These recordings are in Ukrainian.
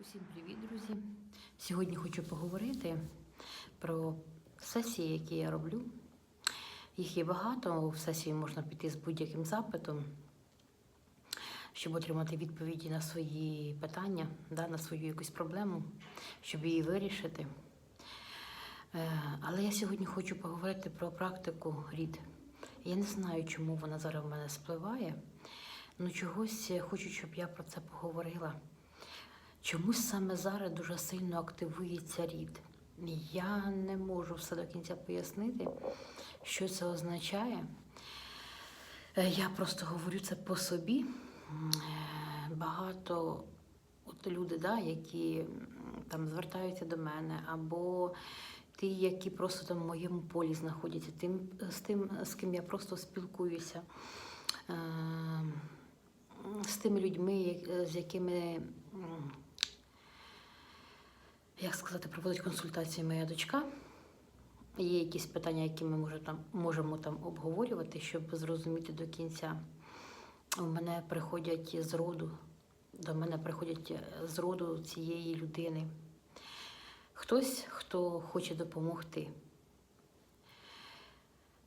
Усім привіт, друзі! Сьогодні хочу поговорити про сесії, які я роблю. Їх є багато. В сесії можна піти з будь-яким запитом, щоб отримати відповіді на свої питання, да, на свою якусь проблему, щоб її вирішити. Е, Але я сьогодні хочу поговорити про практику рід. Я не знаю, чому вона зараз в мене спливає. Ну чогось хочу, щоб я про це поговорила. Чомусь саме зараз дуже сильно активується рід. Я не можу все до кінця пояснити, що це означає. Е, Я просто говорю це по собі. Е, Багато от люди, да, які там звертаються до мене, або ті, які просто там в моєму полі знаходяться, тим, з тим, з ким я просто спілкуюся. Е, з тими людьми, з якими, як сказати, проводить консультації моя дочка. Є якісь питання, які ми може, там, можемо там обговорювати, щоб зрозуміти до кінця. У мене приходять з роду, до мене приходять з роду цієї людини. Хтось, хто хоче допомогти.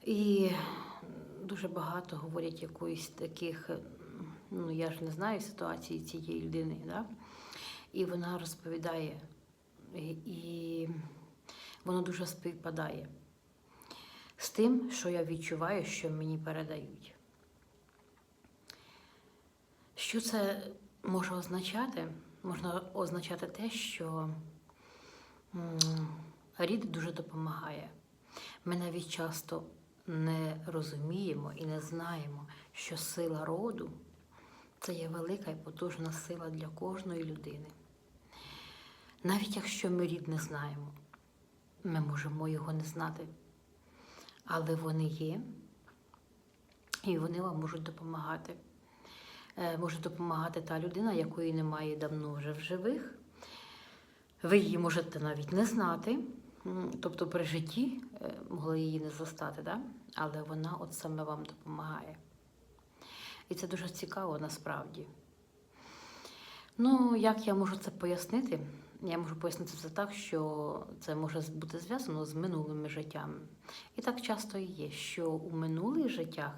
І дуже багато говорять якоїсь таких, ну я ж не знаю ситуації цієї людини, да? і вона розповідає, і, воно дуже співпадає з тим, що я відчуваю, що мені передають. Що це може означати? Можна означати те, що рід дуже допомагає. Ми навіть часто не розуміємо і не знаємо, що сила роду це є велика і потужна сила для кожної людини. Навіть якщо ми рід не знаємо, ми можемо його не знати, але вони є, і вони вам можуть допомагати. Е, Може допомагати та людина, якої немає давно вже в живих. Ви її можете навіть не знати, тобто при житті е, могли її не застати, да? але вона от саме вам допомагає. І це дуже цікаво насправді. Ну, як я можу це пояснити? Я можу пояснити це так, що це може бути зв'язано з минулими життями. І так часто і є, що у минулих життях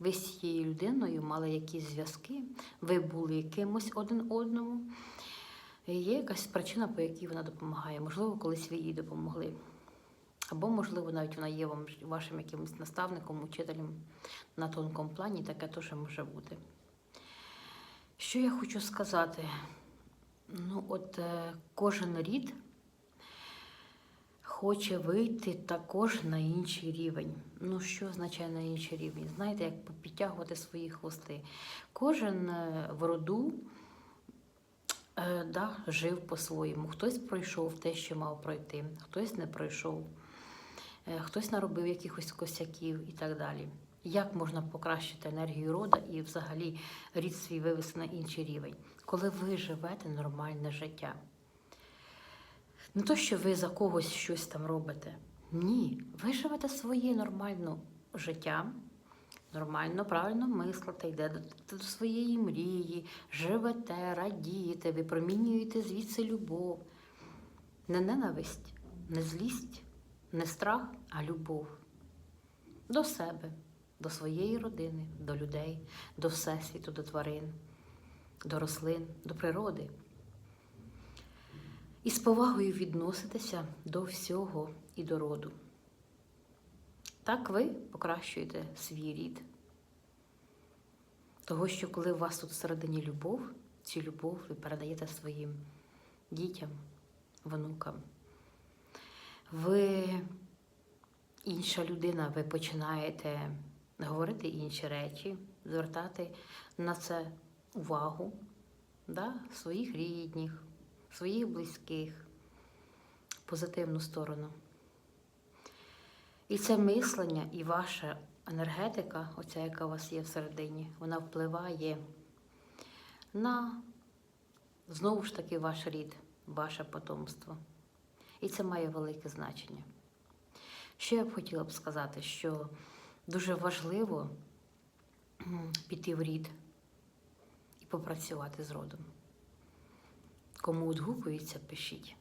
ви з цією людиною мали якісь зв'язки, ви були кимось один одному. Є якась причина, по якій вона допомагає. Можливо, колись ви їй допомогли. Або, можливо, навіть вона є вам вашим якимось наставником, учителем на тонкому плані, таке теж може бути. Що я хочу сказати? Ну, от е, кожен рід хоче вийти також на інший рівень. Ну, що означає на інший рівень? Знаєте, як підтягувати свої хвости. Кожен е, в роду е, да, жив по-своєму. Хтось пройшов те, що мав пройти, хтось не пройшов, хтось наробив якихось косяків і так далі. Як можна покращити енергію рода і взагалі рід свій вивести на інший рівень, коли ви живете нормальне життя? Не то, що ви за когось щось там робите. Ні, ви живете своє нормальне життя, нормально, правильно мислите, йдете до своєї мрії, живете, радієте, випромінюєте звідси любов. Не ненависть, не злість, не страх, а любов до себе, до своєї родини, до людей, до всесвіту, до тварин, до рослин, до природи. І з повагою відноситеся до всього і до роду. Так ви покращуєте свій рід. Того, що коли у вас тут всередині любов, цю любов ви передаєте своїм дітям, внукам. Ви інша людина, ви починаєте говорити інші речі, звертати на це увагу да, своїх рідних, своїх близьких, позитивну сторону. І це мислення і ваша енергетика, оця, яка у вас є всередині, вона впливає на знову ж таки ваш рід, ваше потомство. І це має велике значення. Що я б хотіла б сказати, що дуже важливо піти в рід і попрацювати з родом. Кому відгукується, пишіть.